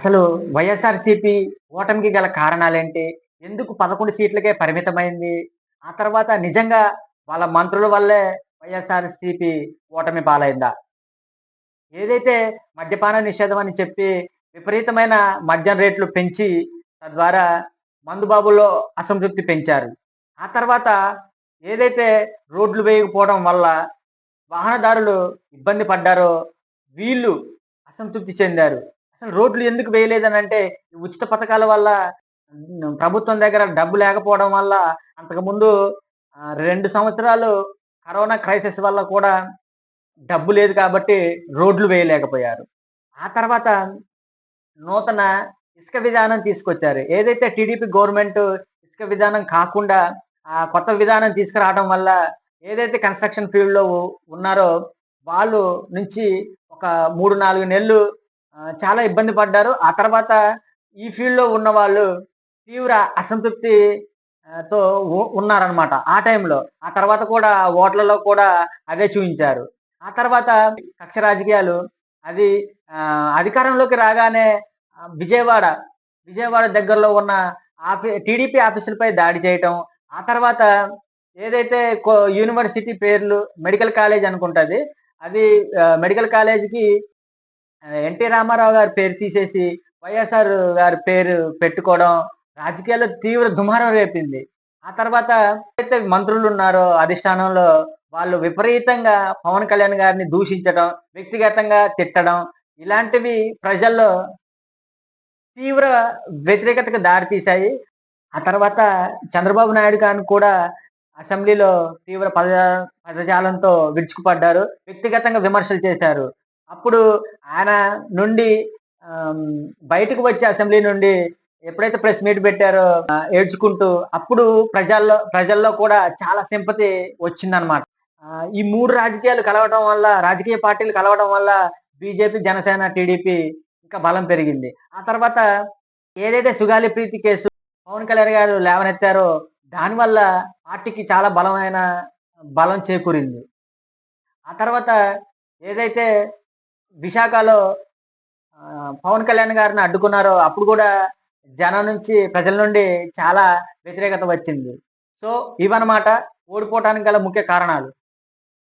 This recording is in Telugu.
అసలు వైఎస్ఆర్సీపీ ఓటమికి గల కారణాలేంటి? ఎందుకు 11 సీట్లకే పరిమితమైంది? ఆ తర్వాత నిజంగా వాళ్ళ మంత్రుల వల్లే వైఎస్ఆర్సీపీ ఓటమి పాలైందా? ఏదైతే మద్యపాన నిషేధం అని చెప్పి విపరీతమైన మద్యం రేట్లు పెంచి తద్వారా మందుబాబులో అసంతృప్తి పెంచారు. ఆ తర్వాత ఏదైతే రోడ్లు వేయకపోవడం వల్ల వాహనదారులు ఇబ్బంది పడ్డారో వీళ్ళు అసంతృప్తి చెందారు. అసలు రోడ్లు ఎందుకు వేయలేదని అంటే ఉచిత పథకాల వల్ల ప్రభుత్వం దగ్గర డబ్బు లేకపోవడం వల్ల అంతకుముందు రెండు సంవత్సరాలు కరోనా క్రైసిస్ వల్ల కూడా డబ్బు లేదు కాబట్టి రోడ్లు వేయలేకపోయారు. ఆ తర్వాత నూతన ఇసుక విధానం తీసుకొచ్చారు. ఏదైతే టీడీపీ గవర్నమెంట్ ఇసుక విధానం కాకుండా ఆ కొత్త విధానం తీసుకురావడం వల్ల ఏదైతే కన్‌స్ట్రక్షన్ ఫీల్డ్‌లో ఉన్నారో వాళ్ళు నుంచి ఒక 3, 4 నెలలు చాలా ఇబ్బంది పడ్డారు. ఆ తర్వాత ఈ ఫీల్డ్‌లో ఉన్న వాళ్ళు తీవ్ర అసంతృప్తి తో ఉన్నారనమాట ఆ టైంలో. ఆ తర్వాత కూడా ఓట్లలో కూడా అవే చూపించారు ఆ తర్వాత కక్ష రాజకీయాలు అది అధికారంలోకి రాగానే విజయవాడ, విజయవాడ దగ్గరలో ఉన్న ఆఫీ టీడీపీ ఆఫీసులపై దాడి చేయటం. ఆ తర్వాత ఏదైతే యూనివర్సిటీ పేర్లు మెడికల్ కాలేజ్ అనుకుంటుంది అది మెడికల్ కాలేజ్‌కి ఎన్టీ రామారావు గారి పేరు తీసేసి వైఎస్ఆర్ గారి పేరు పెట్టుకోవడం రాజకీయాల్లో తీవ్ర దుమారం రేపింది. ఆ తర్వాత ఏదైతే మంత్రులున్నారో అధిష్టానంలో వాళ్ళు విపరీతంగా పవన్ కళ్యాణ్ గారిని దూషించడం, వ్యక్తిగతంగా తిట్టడం ఇలాంటివి ప్రజల్లో తీవ్ర వ్యతిరేకతకు దారితీశాయి ఆ తర్వాత చంద్రబాబు నాయుడు గారిని కూడా అసెంబ్లీలో తీవ్ర పద పదజాలంతో విడుచుకుపడ్డారు వ్యక్తిగతంగా విమర్శలు చేశారు. అప్పుడు ఆయన నుండి బయటకు వచ్చే అసెంబ్లీ నుండి ఎప్పుడైతే ప్రెస్ మీట్ పెట్టారో ఏడ్చుకుంటూ అప్పుడు ప్రజల్లో ప్రజల్లో కూడా చాలా సింపతి వచ్చిందనమాట. ఈ మూడు రాజకీయాలు కలవటం వల్ల రాజకీయ పార్టీలు కలవడం వల్ల బీజేపీ, జనసేన, టీడీపీ ఇంకా బలం పెరిగింది. ఆ తర్వాత ఏదైతే సుగాలి ప్రీతి కేసు పవన్ కళ్యాణ్ గారు లేవనెత్తారో దానివల్ల పార్టీకి చాలా బలమైన బలం చేకూరింది. ఆ తర్వాత ఏదైతే విశాఖలో పవన్ కళ్యాణ్ గారిని అడ్డుకున్నారో అప్పుడు కూడా జనం నుంచి ప్రజల నుండి చాలా వ్యతిరేకత వచ్చింది. సో, ఇవన్నమాట ఓడిపోవటానికి గల ముఖ్య కారణాలు.